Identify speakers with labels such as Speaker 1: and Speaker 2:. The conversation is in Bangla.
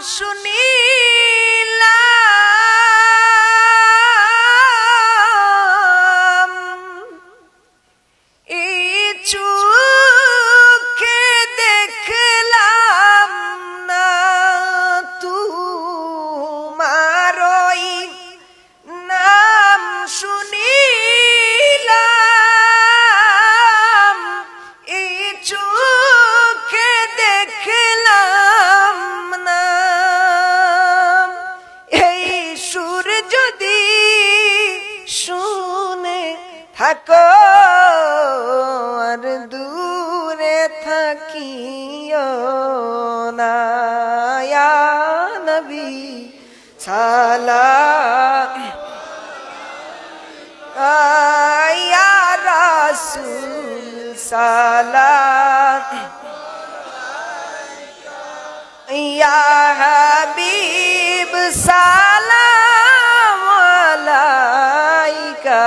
Speaker 1: শুনি থাকো আর দূরে থাকিও না। নবী সালা আয়া রাসূল সালা ইয়া হাবিব সালাম আলাইকা।